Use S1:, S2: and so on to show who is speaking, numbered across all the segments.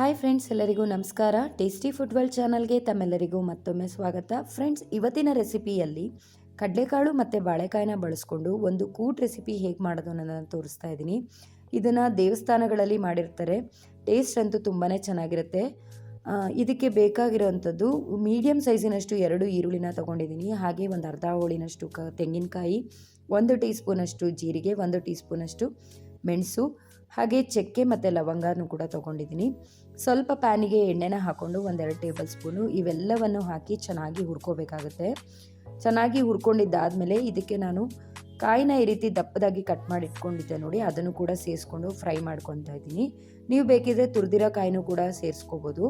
S1: Hi friends, ಎಲ್ಲರಿಗೂ ನಮಸ್ಕಾರ. Tasty food ಚಾನಲ್ಗೆ ತಮ್ಮೆಲ್ಲರಿಗೂ ಮತ್ತೊಮ್ಮೆ ಸ್ವಾಗತ. ಫ್ರೆಂಡ್ಸ್, ಇವತ್ತಿನ ರೆಸಿಪಿಯಲ್ಲಿ ಕಡಲೆಕಾಳು ಮತ್ತು ಬಾಳೆಕಾಯಿನ ಬಳಸ್ಕೊಂಡು ಒಂದು ಕೂಟ್ ರೆಸಿಪಿ ಹೇಗೆ ಮಾಡೋದು ಅನ್ನೋದನ್ನು ತೋರಿಸ್ತಾ ಇದ್ದೀನಿ. ಇದನ್ನು ದೇವಸ್ಥಾನಗಳಲ್ಲಿ ಮಾಡಿರ್ತಾರೆ. ಟೇಸ್ಟ್ ಅಂತೂ ತುಂಬಾ ಚೆನ್ನಾಗಿರುತ್ತೆ. ಇದಕ್ಕೆ ಬೇಕಾಗಿರೋವಂಥದ್ದು ಮೀಡಿಯಮ್ ಸೈಜಿನಷ್ಟು ಎರಡು ಈರುಳ್ಳಿನ ತೊಗೊಂಡಿದ್ದೀನಿ. ಹಾಗೆ ಒಂದು ಅರ್ಧ ಹೋಳಿನಷ್ಟು ಕ, ತೆಂಗಿನಕಾಯಿ, ಒಂದು ಟೀ ಸ್ಪೂನಷ್ಟು ಜೀರಿಗೆ, ಒಂದು ಟೀ ಸ್ಪೂನಷ್ಟು ಮೆಣಸು, ಹಾಗೆ ಚಕ್ಕೆ ಮತ್ತು ಲವಂಗನೂ ಕೂಡ ತೊಗೊಂಡಿದ್ದೀನಿ. ಸ್ವಲ್ಪ ಪ್ಯಾನಿಗೆ ಎಣ್ಣೆನ ಹಾಕ್ಕೊಂಡು ಒಂದೆರಡು ಟೇಬಲ್ ಸ್ಪೂನು ಇವೆಲ್ಲವನ್ನು ಹಾಕಿ ಚೆನ್ನಾಗಿ ಹುರ್ಕೋಬೇಕಾಗುತ್ತೆ. ಚೆನ್ನಾಗಿ ಹುರ್ಕೊಂಡಿದ್ದಾದಮೇಲೆ ಇದಕ್ಕೆ ನಾನು ಕಾಯಿನ ಈ ರೀತಿ ದಪ್ಪದಾಗಿ ಕಟ್ ಮಾಡಿ ಇಟ್ಕೊಂಡಿದ್ದೆ ನೋಡಿ, ಅದನ್ನು ಕೂಡ ಸೇರಿಸ್ಕೊಂಡು ಫ್ರೈ ಮಾಡ್ಕೊತಾ ಇದ್ದೀನಿ. ನೀವು ಬೇಕಿದ್ರೆ ತುರಿದಿರೋ ಕಾಯಿನೂ ಕೂಡ ಸೇರಿಸ್ಕೋಬೋದು.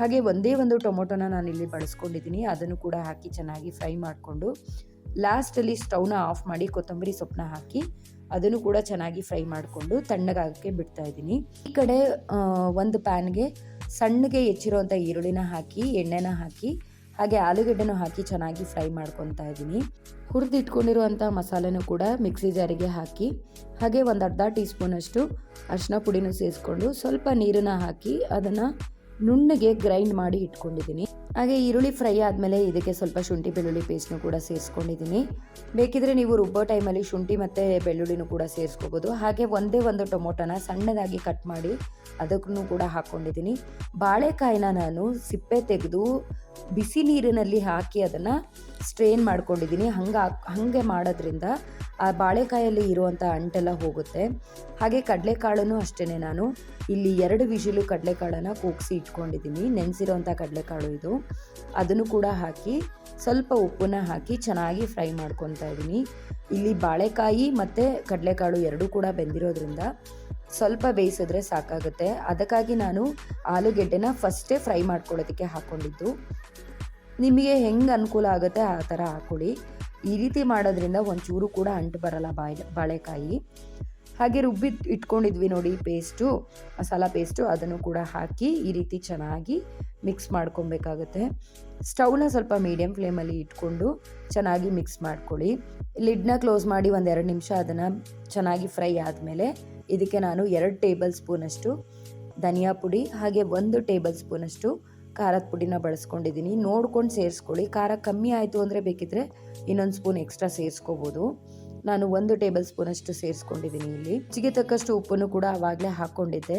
S1: ಹಾಗೆ ಒಂದೇ ಒಂದು ಟೊಮೊಟೊನ ನಾನು ಇಲ್ಲಿ ಬಳಸ್ಕೊಂಡಿದ್ದೀನಿ, ಅದನ್ನು ಕೂಡ ಹಾಕಿ ಚೆನ್ನಾಗಿ ಫ್ರೈ ಮಾಡಿಕೊಂಡು ಲಾಸ್ಟಲ್ಲಿ ಸ್ಟವ್ನ ಆಫ್ ಮಾಡಿ ಕೊತ್ತಂಬರಿ ಸೊಪ್ಪನ್ನ ಹಾಕಿ ಅದನ್ನು ಕೂಡ ಚೆನ್ನಾಗಿ ಫ್ರೈ ಮಾಡಿಕೊಂಡು ತಣ್ಣಗಾಗಕ್ಕೆ ಬಿಡ್ತಾ ಇದ್ದೀನಿ. ಈ ಕಡೆ ಒಂದು ಪ್ಯಾನ್ಗೆ ಸಣ್ಣಗೆ ಹೆಚ್ಚಿರೋವಂಥ ಈರುಳ್ಳಿನ ಹಾಕಿ, ಎಣ್ಣೆನ ಹಾಕಿ, ಹಾಗೆ ಆಲೂಗಡ್ಡೆನೂ ಹಾಕಿ ಚೆನ್ನಾಗಿ ಫ್ರೈ ಮಾಡ್ಕೊತಾ ಇದ್ದೀನಿ. ಹುರಿದಿಟ್ಕೊಂಡಿರುವಂಥ ಮಸಾಲೆನೂ ಕೂಡ ಮಿಕ್ಸಿ ಜಾರಿಗೆ ಹಾಕಿ, ಹಾಗೆ ಒಂದು ಅರ್ಧ ಟೀ ಸ್ಪೂನಷ್ಟು ಅರಿಶಿನ ಪುಡಿನೂ ಸೇರಿಸ್ಕೊಂಡು ಸ್ವಲ್ಪ ನೀರನ್ನು ಹಾಕಿ ಅದನ್ನು ನುಣ್ಣಗೆ ಗ್ರೈಂಡ್ ಮಾಡಿ ಇಟ್ಕೊಂಡಿದ್ದೀನಿ. ಹಾಗೆ ಈರುಳ್ಳಿ ಫ್ರೈ ಆದಮೇಲೆ ಇದಕ್ಕೆ ಸ್ವಲ್ಪ ಶುಂಠಿ, ಬೆಳ್ಳುಳ್ಳಿ ಪೇಸ್ಟ್ನು ಕೂಡ ಸೇರಿಸ್ಕೊಂಡಿದ್ದೀನಿ. ಬೇಕಿದ್ರೆ ನೀವು ರುಬ್ಬೋ ಟೈಮಲ್ಲಿ ಶುಂಠಿ ಮತ್ತು ಬೆಳ್ಳುಳ್ಳಿನೂ ಕೂಡ ಸೇರಿಸ್ಕೋಬೋದು. ಹಾಗೆ ಒಂದೇ ಒಂದು ಟೊಮೊಟೊನ ಸಣ್ಣದಾಗಿ ಕಟ್ ಮಾಡಿ ಅದಕ್ಕೂ ಕೂಡ ಹಾಕ್ಕೊಂಡಿದ್ದೀನಿ. ಬಾಳೆಕಾಯಿನ ನಾನು ಸಿಪ್ಪೆ ತೆಗೆದು ಬಿಸಿ ನೀರಿನಲ್ಲಿ ಹಾಕಿ ಅದನ್ನು ಸ್ಟ್ರೇನ್ ಮಾಡ್ಕೊಂಡಿದ್ದೀನಿ ಹಂಗೆ ಹಾಗೆ ಮಾಡೋದ್ರಿಂದ ಆ ಬಾಳೆಕಾಯಲ್ಲಿ ಇರುವಂಥ ಅಂಟೆಲ್ಲ ಹೋಗುತ್ತೆ. ಹಾಗೆ ಕಡಲೆಕಾಳನ್ನು ಅಷ್ಟೇ ನಾನು ಇಲ್ಲಿ ಎರಡು ವಿಷಿಲು ಕಡಲೆಕಾಳನ್ನು ಕೂಗಿಸಿ ಇಟ್ಕೊಂಡಿದ್ದೀನಿ ನೆನೆಸಿರೋಂಥ ಕಡಲೆಕಾಳು ಇದು. ಅದನ್ನು ಕೂಡ ಹಾಕಿ ಸ್ವಲ್ಪ ಉಪ್ಪನ್ನ ಹಾಕಿ ಚೆನ್ನಾಗಿ ಫ್ರೈ ಮಾಡ್ಕೊತಾ ಇದ್ದೀನಿ ಇಲ್ಲಿ ಬಾಳೆಕಾಯಿ ಮತ್ತು ಕಡಲೆಕಾಳು ಎರಡೂ ಕೂಡ ಬೆಂದಿರೋದ್ರಿಂದ ಸ್ವಲ್ಪ ಬೇಯಿಸಿದ್ರೆ ಸಾಕಾಗುತ್ತೆ. ಅದಕ್ಕಾಗಿ ನಾನು ಆಲೂಗೆಡ್ಡೆನ ಫಸ್ಟೇ ಫ್ರೈ ಮಾಡ್ಕೊಳ್ಳೋದಕ್ಕೆ ಹಾಕ್ಕೊಂಡಿದ್ದು. ನಿಮಗೆ ಹೆಂಗೆ ಅನುಕೂಲ ಆಗುತ್ತೆ ಆ ಥರ ಹಾಕ್ಕೊಳ್ಳಿ. ಈ ರೀತಿ ಮಾಡೋದ್ರಿಂದ ಒಂಚೂರು ಕೂಡ ಅಂಟು ಬರಲ್ಲ ಬಾಳೆ ಬಾಳೆಕಾಯಿ. ಹಾಗೆ ರುಬ್ಬಿ ಇಟ್ಕೊಂಡಿದ್ವಿ ನೋಡಿ ಪೇಸ್ಟು, ಮಸಾಲ ಪೇಸ್ಟು, ಅದನ್ನು ಕೂಡ ಹಾಕಿ ಈ ರೀತಿ ಚೆನ್ನಾಗಿ ಮಿಕ್ಸ್ ಮಾಡ್ಕೊಬೇಕಾಗುತ್ತೆ. ಸ್ಟವ್ನ ಸ್ವಲ್ಪ ಮೀಡಿಯಂ ಫ್ಲೇಮಲ್ಲಿ ಇಟ್ಕೊಂಡು ಚೆನ್ನಾಗಿ ಮಿಕ್ಸ್ ಮಾಡ್ಕೊಳ್ಳಿ. ಲಿಡ್ನ ಕ್ಲೋಸ್ ಮಾಡಿ ಒಂದೆರಡು ನಿಮಿಷ ಅದನ್ನು ಚೆನ್ನಾಗಿ ಫ್ರೈ ಆದಮೇಲೆ ಇದಕ್ಕೆ ನಾನು ಎರಡು ಟೇಬಲ್ ಸ್ಪೂನಷ್ಟು ಧನಿಯಾ ಪುಡಿ ಹಾಗೆ ಒಂದು ಟೇಬಲ್ ಸ್ಪೂನಷ್ಟು ಖಾರದ ಪುಡಿನ ಬಳಸ್ಕೊಂಡಿದ್ದೀನಿ. ನೋಡ್ಕೊಂಡು ಸೇರಿಸ್ಕೊಳ್ಳಿ. ಖಾರ ಕಮ್ಮಿ ಆಯಿತು ಅಂದರೆ ಬೇಕಿದ್ರೆ ಇನ್ನೊಂದು ಸ್ಪೂನ್ ಎಕ್ಸ್ಟ್ರಾ ಸೇರಿಸ್ಕೋಬೋದು. ನಾನು ಒಂದು ಟೇಬಲ್ ಸ್ಪೂನಷ್ಟು ಸೇರಿಸ್ಕೊಂಡಿದ್ದೀನಿ ಇಲ್ಲಿ. ರುಚಿಗೆ ತಕ್ಕಷ್ಟು ಉಪ್ಪನ್ನು ಕೂಡ ಆವಾಗಲೇ ಹಾಕ್ಕೊಂಡಿದ್ದೆ.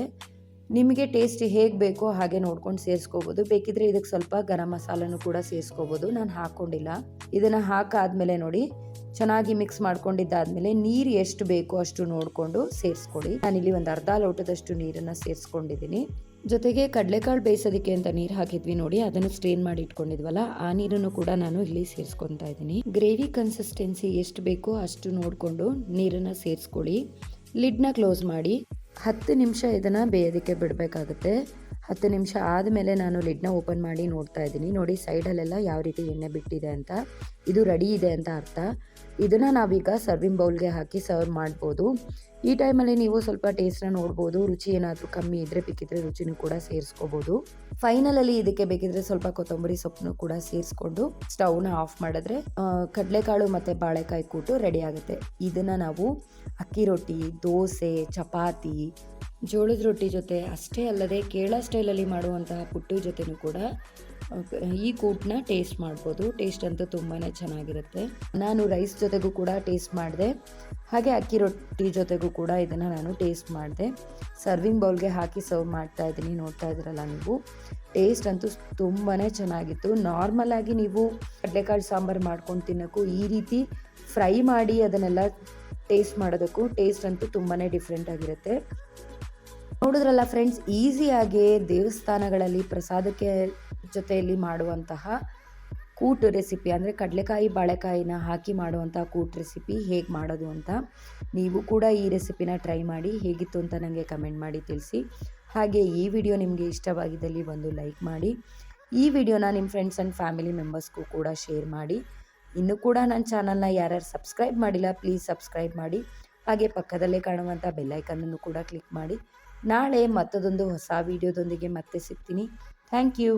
S1: ನಿಮಗೆ ಟೇಸ್ಟ್ ಹೇಗೆ ಬೇಕೋ ಹಾಗೆ ನೋಡ್ಕೊಂಡು ಸೇರಿಸ್ಕೋಬೋದು. ಬೇಕಿದ್ರೆ ಇದಕ್ಕೆ ಸ್ವಲ್ಪ ಗರಂ ಮಸಾಲನೂ ಕೂಡ ಸೇರಿಸ್ಕೋಬೋದು. ನಾನು ಹಾಕ್ಕೊಂಡಿಲ್ಲ. ಇದನ್ನು ಹಾಕಾದ್ಮೇಲೆ ನೋಡಿ ಚೆನ್ನಾಗಿ ಮಿಕ್ಸ್ ಮಾಡ್ಕೊಂಡಿದ್ದಾದ್ಮೇಲೆ ನೀರು ಎಷ್ಟು ಬೇಕೋ ಅಷ್ಟು ನೋಡಿಕೊಂಡು ಸೇರಿಸ್ಕೊಳ್ಳಿ. ನಾನಿಲ್ಲಿ ಒಂದು ಅರ್ಧ ಲೋಟದಷ್ಟು ನೀರನ್ನು ಸೇರಿಸ್ಕೊಂಡಿದ್ದೀನಿ. ಜೊತೆಗೆ ಕಡಲೆಕಾಳು ಬೇಯಿಸೋದಕ್ಕೆ ಅಂತ ನೀರು ಹಾಕಿದ್ವಿ ನೋಡಿ, ಅದನ್ನು ಸ್ಟ್ರೇನ್ ಮಾಡಿ ಇಟ್ಕೊಂಡಿದ್ವಲ್ಲ, ಆ ನೀರನ್ನು ಕೂಡ ನಾನು ಇಲ್ಲಿ ಸೇರಿಸ್ಕೊತಾ ಇದ್ದೀನಿ. ಗ್ರೇವಿ ಕನ್ಸಿಸ್ಟೆನ್ಸಿ ಎಷ್ಟು ಬೇಕೋ ಅಷ್ಟು ನೋಡಿಕೊಂಡು ನೀರನ್ನು ಸೇರಿಸ್ಕೊಳ್ಳಿ. ಲಿಡ್ನ ಕ್ಲೋಸ್ ಮಾಡಿ ಹತ್ತು ನಿಮಿಷ ಇದನ್ನು ಬೇಯೋದಕ್ಕೆ ಬಿಡಬೇಕಾಗುತ್ತೆ. ಹತ್ತು ನಿಮಿಷ ಆದಮೇಲೆ ನಾನು ಲಿಡ್ನ ಓಪನ್ ಮಾಡಿ ನೋಡ್ತಾ ಇದ್ದೀನಿ. ನೋಡಿ, ಸೈಡಲ್ಲೆಲ್ಲ ಯಾವ ರೀತಿ ಎಣ್ಣೆ ಬಿಟ್ಟಿದೆ ಅಂತ. ಇದು ರೆಡಿ ಇದೆ ಅಂತ ಅರ್ಥ. ಇದನ್ನು ನಾವೀಗ ಸರ್ವಿಂಗ್ ಬೌಲ್ಗೆ ಹಾಕಿ ಸರ್ವ್ ಮಾಡ್ಬೋದು. ಈ ಟೈಮಲ್ಲಿ ನೀವು ಸ್ವಲ್ಪ ಟೇಸ್ಟ್ನ ನೋಡ್ಬೋದು. ರುಚಿ ಏನಾದರೂ ಕಮ್ಮಿ ಇದ್ದರೆ ಬೇಕಿದ್ರೆ ರುಚಿನೂ ಕೂಡ ಸೇರಿಸ್ಕೋಬೋದು. ಫೈನಲಲ್ಲಿ ಇದಕ್ಕೆ ಬೇಕಿದ್ರೆ ಸ್ವಲ್ಪ ಕೊತ್ತಂಬರಿ ಸೊಪ್ಪನ್ನು ಕೂಡ ಸೇರಿಸ್ಕೊಂಡು ಸ್ಟವ್ನ ಆಫ್ ಮಾಡಿದ್ರೆ ಕಡಲೆಕಾಳು ಮತ್ತು ಬಾಳೆಕಾಯಿ ಕೂಟು ರೆಡಿ ಆಗುತ್ತೆ. ಇದನ್ನು ನಾವು ಅಕ್ಕಿ ರೊಟ್ಟಿ, ದೋಸೆ, ಚಪಾತಿ ಜೋಳದ ರೊಟ್ಟಿ ಜೊತೆ ಅಷ್ಟೇ ಅಲ್ಲದೆ ಕೇರಳ ಸ್ಟೈಲಲ್ಲಿ ಮಾಡುವಂತಹ ಪುಟ್ಟು ಜೊತೆನೂ ಕೂಡ ಈ ಕೂಟನ್ನ ಟೇಸ್ಟ್ ಮಾಡ್ಬೋದು. ಟೇಸ್ಟ್ ಅಂತೂ ತುಂಬಾ ಚೆನ್ನಾಗಿರುತ್ತೆ. ನಾನು ರೈಸ್ ಜೊತೆಗೂ ಕೂಡ ಟೇಸ್ಟ್ ಮಾಡಿದೆ. ಹಾಗೆ ಅಕ್ಕಿ ರೊಟ್ಟಿ ಜೊತೆಗೂ ಕೂಡ ಇದನ್ನು ನಾನು ಟೇಸ್ಟ್ ಮಾಡಿದೆ. ಸರ್ವಿಂಗ್ ಬೌಲ್ಗೆ ಹಾಕಿ ಸರ್ವ್ ಮಾಡ್ತಾ ಇದ್ದೀನಿ. ನೋಡ್ತಾ ಇದ್ದೀರಲ್ಲ ನೀವು. ಟೇಸ್ಟ್ ಅಂತೂ ತುಂಬಾ ಚೆನ್ನಾಗಿತ್ತು. ನಾರ್ಮಲ್ ಆಗಿ ನೀವು ಕಡಲೆಕಾಳು ಸಾಂಬಾರು ಮಾಡ್ಕೊಂಡು ತಿನ್ನೋಕ್ಕೂ ಈ ರೀತಿ ಫ್ರೈ ಮಾಡಿ ಅದನ್ನೆಲ್ಲ ಟೇಸ್ಟ್ ಮಾಡೋದಕ್ಕೂ ಟೇಸ್ಟ್ ಅಂತೂ ತುಂಬಾ ಡಿಫ್ರೆಂಟ್ ಆಗಿರುತ್ತೆ. ನೋಡಿದ್ರಲ್ಲ ಫ್ರೆಂಡ್ಸ್ ಈಸಿಯಾಗಿ ದೇವಸ್ಥಾನಗಳಲ್ಲಿ ಪ್ರಸಾದಕ್ಕೆ ಜೊತೆಯಲ್ಲಿ ಮಾಡುವಂತಹ ಕೂಟ್ ರೆಸಿಪಿ ಅಂದರೆ ಕಡಲೆಕಾಯಿ, ಬಾಳೆಕಾಯಿನ ಹಾಕಿ ಮಾಡುವಂಥ ಕೂಟ್ ರೆಸಿಪಿ ಹೇಗೆ ಮಾಡೋದು ಅಂತ ನೀವು ಕೂಡ ಈ ರೆಸಿಪಿನ ಟ್ರೈ ಮಾಡಿ ಹೇಗಿತ್ತು ಅಂತ ನನಗೆ ಕಮೆಂಟ್ ಮಾಡಿ ತಿಳಿಸಿ. ಹಾಗೆ ಈ ವಿಡಿಯೋ ನಿಮಗೆ ಇಷ್ಟವಾಗಿದ್ದಲ್ಲಿ ಒಂದು ಲೈಕ್ ಮಾಡಿ. ಈ ವಿಡಿಯೋನ ನಿಮ್ಮ ಫ್ರೆಂಡ್ಸ್ ಆ್ಯಂಡ್ ಫ್ಯಾಮಿಲಿ ಮೆಂಬರ್ಸ್ಗೂ ಕೂಡ ಶೇರ್ ಮಾಡಿ. ಇನ್ನೂ ಕೂಡ ನನ್ನ ಚಾನಲ್ನ ಯಾರ್ಯಾರು ಸಬ್ಸ್ಕ್ರೈಬ್ ಮಾಡಿಲ್ಲ ಪ್ಲೀಸ್ ಸಬ್ಸ್ಕ್ರೈಬ್ ಮಾಡಿ. ಹಾಗೆ ಪಕ್ಕದಲ್ಲೇ ಕಾಣುವಂಥ ಬೆಲ್ಲೈಕನ್ನನ್ನು ಕೂಡ ಕ್ಲಿಕ್ ಮಾಡಿ. ನಾಳೆ ಮತ್ತದೊಂದು ಹೊಸ ವಿಡಿಯೋದೊಂದಿಗೆ ಮತ್ತೆ ಸಿಗ್ತೀನಿ. Thank you